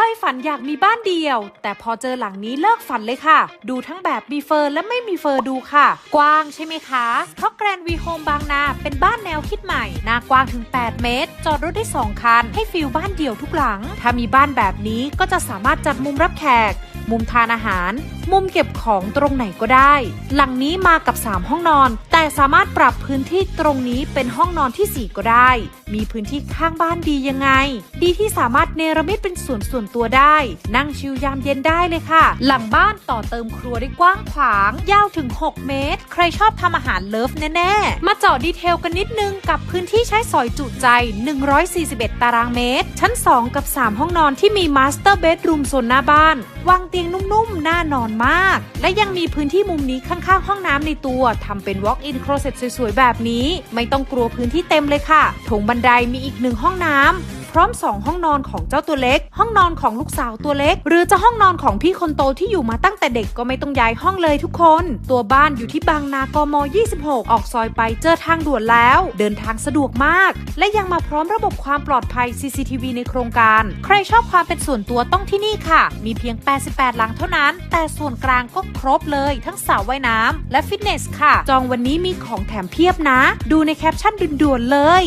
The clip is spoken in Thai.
เคยฝันอยากมีบ้านเดียว แต่พอเจอหลังนี้เลิกฝันเลยค่ะ ดูทั้งแบบมีเฟอร์และไม่มีเฟอร์ดูค่ะ กว้างใช่ไหมคะ เพราะแกรนวีโฮมบางนา เป็นบ้านแนวคิดใหม่ หน้ากว้างถึง 8 เมตร จอดรถได้ 2 คัน ให้ฟิลบ้านเดี่ยวทุกหลัง ถ้ามีบ้านแบบนี้ก็จะสามารถจัดมุมรับแขก มุมทานอาหาร มุมเก็บของตรงไหนก็ได้ หลังนี้มากับ 3 ห้องนอน แต่สามารถปรับพื้นที่ตรงนี้เป็นห้องนอนทีสี่ 4 ก็ได้ มีพื้นที่ข้างบ้านดียังไง ดีที่สามารถเนรมิตเป็นส่วนส่วนตัวได้ นั่งชิลยามเย็นได้เลยค่ะ หลังบ้านต่อเติมครัวได้กว้างขวาง ยาวถึง 6 เมตร ใครชอบทำอาหารเลิฟแน่ๆ มาเจาะดีเทลกันนิดนึงกับพื้นที่ใช้สอยจุใจ 141 ตารางเมตร ชั้น 2 กับ 3 ห้องนอนที่มีมาสเตอร์เบดรูมโซนหน้าบ้านวางเตียงนุ่มๆ น่านอนมาก และยังมีพื้นที่มุมนี้ข้างๆ ห้องน้ำในตัวทำเป็น Walk-in Closet สวยๆ แบบนี้ ไม่ต้องกลัวพื้นที่เต็มเลยค่ะถงบันไดมีอีกหนึ่งห้องน้ำ พร้อม 2 ห้องนอนของเจ้าตัวเล็ก ห้องนอนของลูกสาวตัวเล็ก หรือจะห้องนอนของพี่คนโตที่อยู่มาตั้งแต่เด็กก็ไม่ต้องย้ายห้องเลยทุกคน ตัวบ้านอยู่ที่บางนากม 26 ออกซอยไปเจอทางด่วนแล้ว เดินทางสะดวกมาก และยังมาพร้อมระบบความปลอดภัย CCTV ในโครงการ ใครชอบความเป็นส่วนตัวต้องที่นี่ค่ะ มีเพียง 88 หลังเท่านั้น แต่ส่วนกลางก็ครบเลยทั้งสระว่ายน้ำและฟิตเนสค่ะ จองวันนี้มีของแถมเพียบนะ ดูในแคปชั่นด่วนๆเลย